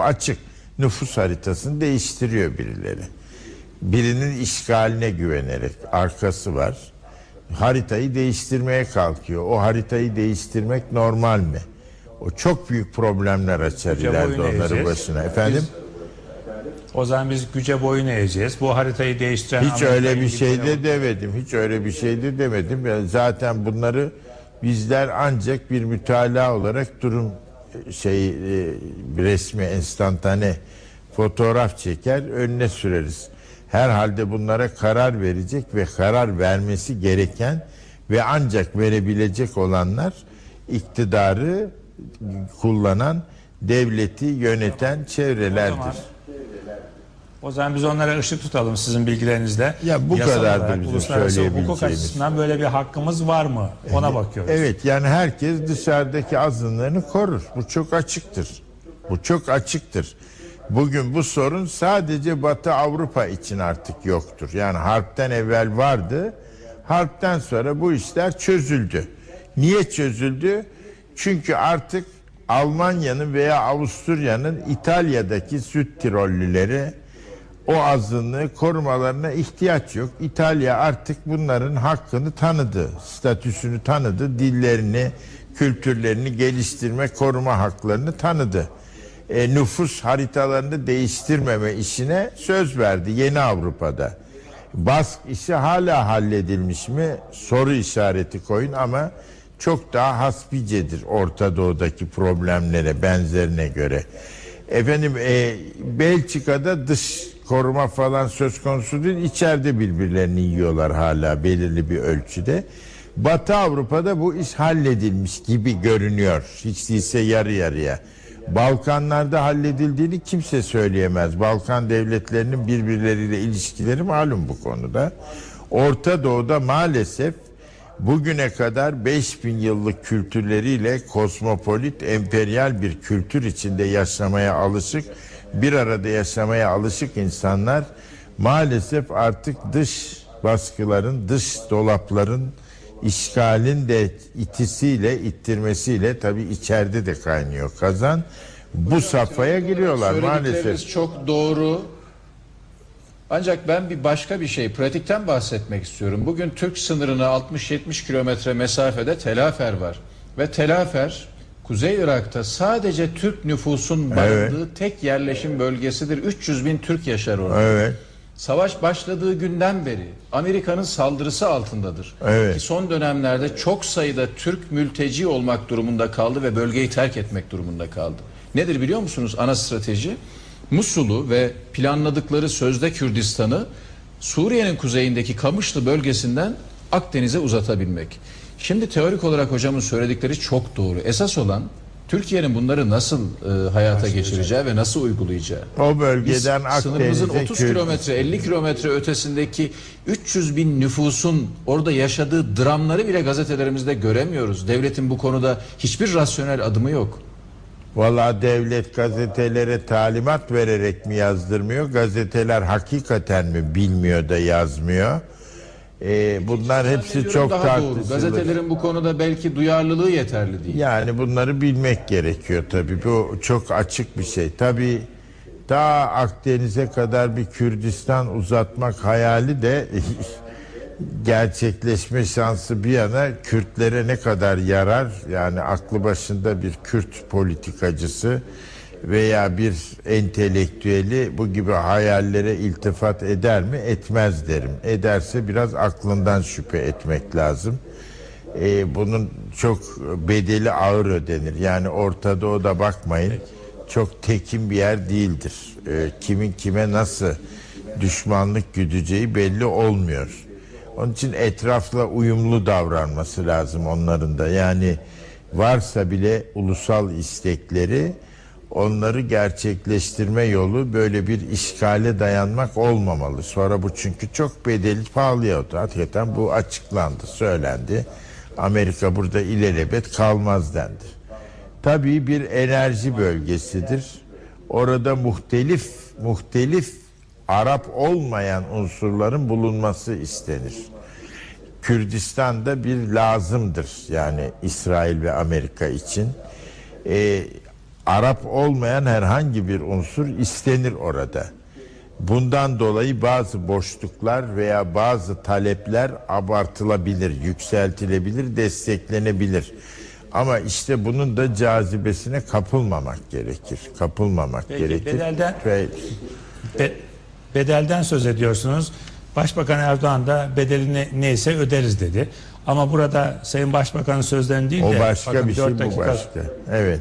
Bu açık. Nüfus haritasını değiştiriyor birileri. Birinin işgaline güvenerek arkası var. Haritayı değiştirmeye kalkıyor. O haritayı değiştirmek normal mi? O çok büyük problemler açar Güce ileride onların başına. Efendim? O zaman biz güce boyun eğeceğiz. Bu haritayı değiştiren Hiç öyle bir şey de demedim. Hiç öyle bir şey de demedim. Yani zaten bunları bizler ancak bir mütalaa olarak durum şey e, resmi enstantane fotoğraf çeker önüne süreriz. Herhalde bunlara karar verecek ve karar vermesi gereken ve ancak verebilecek olanlar iktidarı kullanan devleti yöneten çevrelerdir. O zaman biz onlara ışık tutalım sizin bilgilerinizle. Ya bu kadardır olarak, bizim uluslararası hukuk açısından böyle bir hakkımız var mı? Ona bakıyoruz. Evet yani herkes dışarıdaki azınlığını korur. Bu çok açıktır. Bu çok açıktır. Bugün bu sorun sadece Batı Avrupa için artık yoktur. Yani harpten evvel vardı. Harpten sonra bu işler çözüldü. Niye çözüldü? Çünkü artık Almanya'nın veya Avusturya'nın İtalya'daki Süd Tirollüleri o azınlığı korumalarına ihtiyaç yok. İtalya artık bunların hakkını tanıdı, statüsünü tanıdı, dillerini, kültürlerini geliştirme, koruma haklarını tanıdı. E, nüfus haritalarını değiştirmeme işine söz verdi yeni Avrupa'da. Bask işi hala halledilmiş mi? Soru işareti koyun ama çok daha hasbicedir Orta Doğu'daki problemlere benzerine göre. Efendim e, Belçika'da dış koruma falan söz konusu değil. İçeride birbirlerini yiyorlar hala belirli bir ölçüde. Batı Avrupa'da bu iş halledilmiş gibi görünüyor. Hiç değilse yarı yarıya. Balkanlarda halledildiğini kimse söyleyemez. Balkan devletlerinin birbirleriyle ilişkileri malum bu konuda. Orta Doğu'da maalesef bugüne kadar 5000 yıllık kültürleriyle kozmopolit, emperyal bir kültür içinde yaşamaya alışık, bir arada yaşamaya alışık insanlar maalesef artık dış baskıların, dış dolapların işgalin de itisiyle, ittirmesiyle tabii içeride de kaynıyor kazan. Bu safhaya giriyorlar maalesef. çok doğru. Ancak ben bir başka bir şey, pratikten bahsetmek istiyorum. Bugün Türk sınırına 60-70 kilometre mesafede Telafer var. Ve Telafer, Kuzey Irak'ta sadece Türk nüfusun barındığı tek yerleşim bölgesidir. 300 bin Türk yaşar orada. Evet. Savaş başladığı günden beri Amerika'nın saldırısı altındadır. Evet. Ki son dönemlerde çok sayıda Türk mülteci olmak durumunda kaldı ve bölgeyi terk etmek durumunda kaldı. Nedir biliyor musunuz ana strateji? Musul'u ve planladıkları sözde Kürdistan'ı Suriye'nin kuzeyindeki Kamışlı bölgesinden Akdeniz'e uzatabilmek. Şimdi teorik olarak hocamın söyledikleri çok doğru. Esas olan Türkiye'nin bunları nasıl e, hayata geçireceği ve nasıl uygulayacağı. O Biz bölgeden sınırımızın Akdeniz'e 30 Kürt- kilometre 50 kilometre ötesindeki 300 bin nüfusun orada yaşadığı dramları bile gazetelerimizde göremiyoruz. Devletin bu konuda hiçbir rasyonel adımı yok. Valla devlet gazetelere talimat vererek mi yazdırmıyor? Gazeteler hakikaten mi bilmiyor da yazmıyor? Ee, bunlar hepsi çok tartışılır. Gazetelerin bu konuda belki duyarlılığı yeterli değil. Yani bunları bilmek gerekiyor tabii. Bu çok açık bir şey. Tabii daha Akdeniz'e kadar bir Kürdistan uzatmak hayali de gerçekleşme şansı bir yana Kürtlere ne kadar yarar? Yani aklı başında bir Kürt politikacısı veya bir entelektüeli bu gibi hayallere iltifat eder mi? Etmez derim. Ederse biraz aklından şüphe etmek lazım. Ee, bunun çok bedeli ağır ödenir. Yani Orta Doğu'da bakmayın çok tekin bir yer değildir. Ee, kimin kime nasıl düşmanlık güdeceği belli olmuyor. Onun için etrafla uyumlu davranması lazım onların da. Yani varsa bile ulusal istekleri onları gerçekleştirme yolu böyle bir işgale dayanmak olmamalı. Sonra bu çünkü çok bedeli pahalıya oldu. Hakikaten bu açıklandı, söylendi. Amerika burada ilelebet kalmaz dendi. Tabii bir enerji bölgesidir. Orada muhtelif muhtelif Arap olmayan unsurların bulunması istenir. Kürdistan'da bir lazımdır yani İsrail ve Amerika için. Ee, Arap olmayan herhangi bir unsur istenir orada. Bundan dolayı bazı boşluklar veya bazı talepler abartılabilir, yükseltilebilir, desteklenebilir. Ama işte bunun da cazibesine kapılmamak gerekir. Kapılmamak Peki, gerekir. bedelden- Ve Be- bedelden söz ediyorsunuz. Başbakan Erdoğan da bedelini neyse öderiz dedi. Ama burada Sayın Başbakan'ın sözlerini değil o de başka bakın bir şey, bu başka. Evet.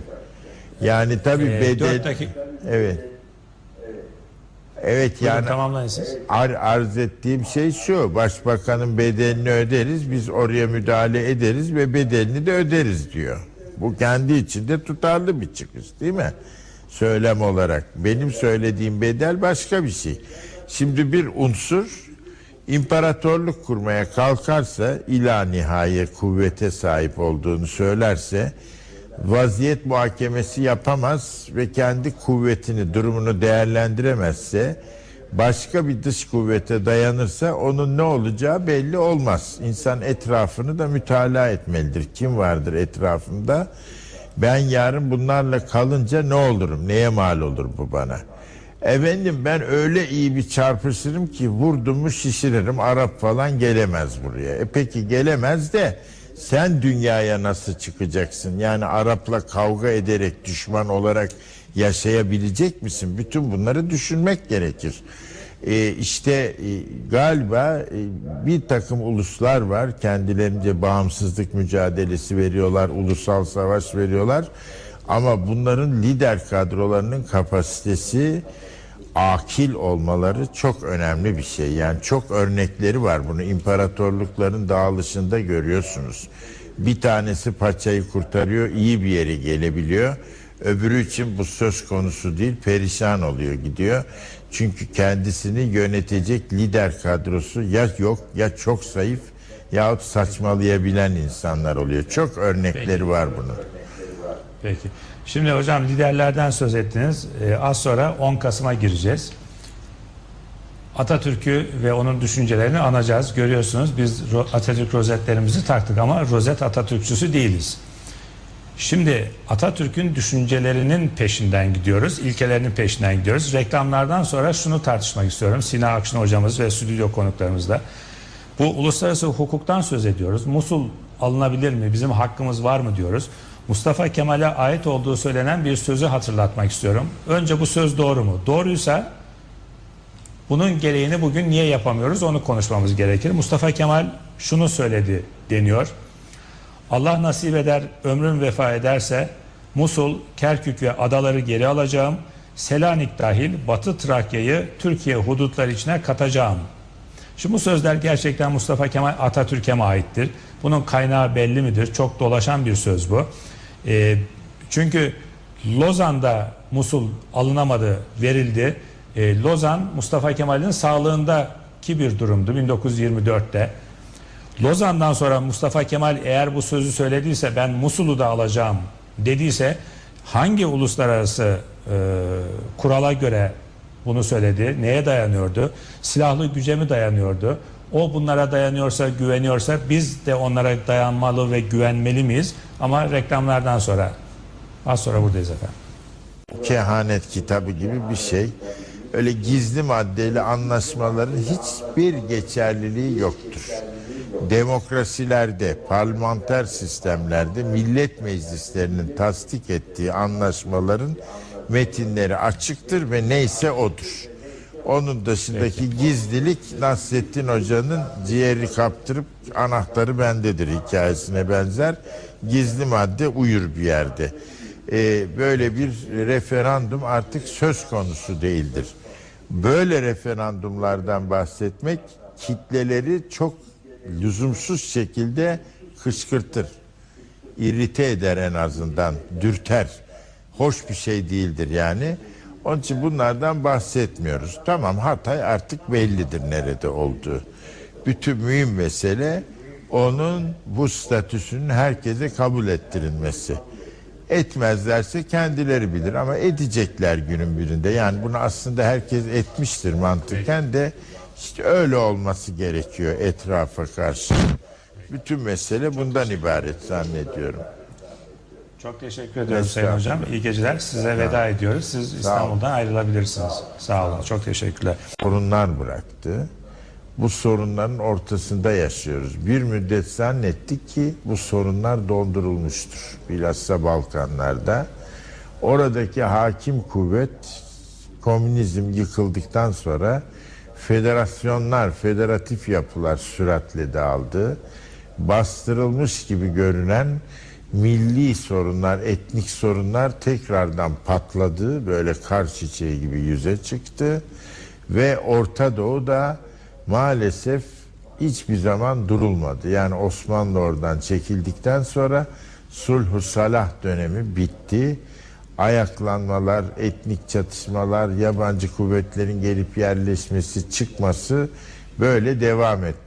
Yani tabii Ee, bedel dakika- Evet. Evet Buyurun, yani tamamlayın siz. ar, arz ettiğim şey şu. Başbakanın bedelini öderiz. Biz oraya müdahale ederiz ve bedelini de öderiz diyor. Bu kendi içinde tutarlı bir çıkış değil mi? Söylem olarak. Benim söylediğim bedel başka bir şey. Şimdi bir unsur imparatorluk kurmaya kalkarsa ila nihaye kuvvete sahip olduğunu söylerse vaziyet muhakemesi yapamaz ve kendi kuvvetini durumunu değerlendiremezse başka bir dış kuvvete dayanırsa onun ne olacağı belli olmaz. İnsan etrafını da mütalaa etmelidir. Kim vardır etrafımda? Ben yarın bunlarla kalınca ne olurum? Neye mal olur bu bana? Efendim ben öyle iyi bir çarpışırım ki vurdumu şişiririm. Arap falan gelemez buraya. E peki gelemez de sen dünyaya nasıl çıkacaksın? Yani Arap'la kavga ederek düşman olarak yaşayabilecek misin? Bütün bunları düşünmek gerekir. E, işte e, galiba e, bir takım uluslar var kendilerince bağımsızlık mücadelesi veriyorlar, ulusal savaş veriyorlar. Ama bunların lider kadrolarının kapasitesi akil olmaları çok önemli bir şey. Yani çok örnekleri var bunu imparatorlukların dağılışında görüyorsunuz. Bir tanesi paçayı kurtarıyor, iyi bir yere gelebiliyor. Öbürü için bu söz konusu değil, perişan oluyor gidiyor. Çünkü kendisini yönetecek lider kadrosu ya yok ya çok zayıf yahut saçmalayabilen insanlar oluyor. Çok örnekleri var bunun. Peki. Şimdi hocam liderlerden söz ettiniz. Ee, az sonra 10 Kasım'a gireceğiz. Atatürk'ü ve onun düşüncelerini anacağız. Görüyorsunuz biz Atatürk rozetlerimizi taktık ama rozet Atatürkçüsü değiliz. Şimdi Atatürk'ün düşüncelerinin peşinden gidiyoruz, ilkelerinin peşinden gidiyoruz. Reklamlardan sonra şunu tartışmak istiyorum. Sina Akşin hocamız ve stüdyo konuklarımızla. Bu uluslararası hukuktan söz ediyoruz. Musul alınabilir mi? Bizim hakkımız var mı diyoruz. Mustafa Kemal'e ait olduğu söylenen bir sözü hatırlatmak istiyorum. Önce bu söz doğru mu? Doğruysa bunun gereğini bugün niye yapamıyoruz onu konuşmamız gerekir. Mustafa Kemal şunu söyledi deniyor. Allah nasip eder, ömrüm vefa ederse Musul, Kerkük ve adaları geri alacağım. Selanik dahil Batı Trakya'yı Türkiye hudutları içine katacağım. Şimdi bu sözler gerçekten Mustafa Kemal Atatürk'e aittir? Bunun kaynağı belli midir? Çok dolaşan bir söz bu. Ee, çünkü Lozan'da Musul alınamadı, verildi. Ee, Lozan Mustafa Kemal'in sağlığındaki bir durumdu 1924'te. Lozan'dan sonra Mustafa Kemal eğer bu sözü söylediyse ben Musul'u da alacağım dediyse hangi uluslararası e, kurala göre bunu söyledi? Neye dayanıyordu? Silahlı güce mi dayanıyordu? O bunlara dayanıyorsa, güveniyorsa biz de onlara dayanmalı ve güvenmeli miyiz? Ama reklamlardan sonra az sonra buradayız efendim. kehanet kitabı gibi bir şey. Öyle gizli maddeli anlaşmaların hiçbir geçerliliği yoktur. Demokrasilerde, parlamenter sistemlerde millet meclislerinin tasdik ettiği anlaşmaların metinleri açıktır ve neyse odur. Onun dışındaki gizlilik Nasrettin Hoca'nın ciğeri kaptırıp anahtarı bendedir hikayesine benzer. Gizli madde uyur bir yerde. Ee, böyle bir referandum artık söz konusu değildir. Böyle referandumlardan bahsetmek kitleleri çok lüzumsuz şekilde kışkırtır. İrite eder en azından, dürter. Hoş bir şey değildir yani. Onun için bunlardan bahsetmiyoruz. Tamam Hatay artık bellidir nerede olduğu. Bütün mühim mesele onun bu statüsünün herkese kabul ettirilmesi. Etmezlerse kendileri bilir ama edecekler günün birinde. Yani bunu aslında herkes etmiştir mantıken de işte öyle olması gerekiyor etrafa karşı. Bütün mesele bundan ibaret zannediyorum. Çok teşekkür ediyorum Sayın Hocam. İyi geceler. Size veda ediyoruz. Siz İstanbul'dan ayrılabilirsiniz. Sağ olun. Çok teşekkürler. sorunlar bıraktı. Bu sorunların ortasında yaşıyoruz. Bir müddet zannettik ki bu sorunlar dondurulmuştur. Bilhassa Balkanlarda. Oradaki hakim kuvvet komünizm yıkıldıktan sonra federasyonlar, federatif yapılar süratle dağıldı. Bastırılmış gibi görünen milli sorunlar, etnik sorunlar tekrardan patladı. Böyle kar çiçeği gibi yüze çıktı. Ve Orta Doğu'da maalesef hiçbir zaman durulmadı. Yani Osmanlı oradan çekildikten sonra sulh salah dönemi bitti. Ayaklanmalar, etnik çatışmalar, yabancı kuvvetlerin gelip yerleşmesi, çıkması böyle devam etti.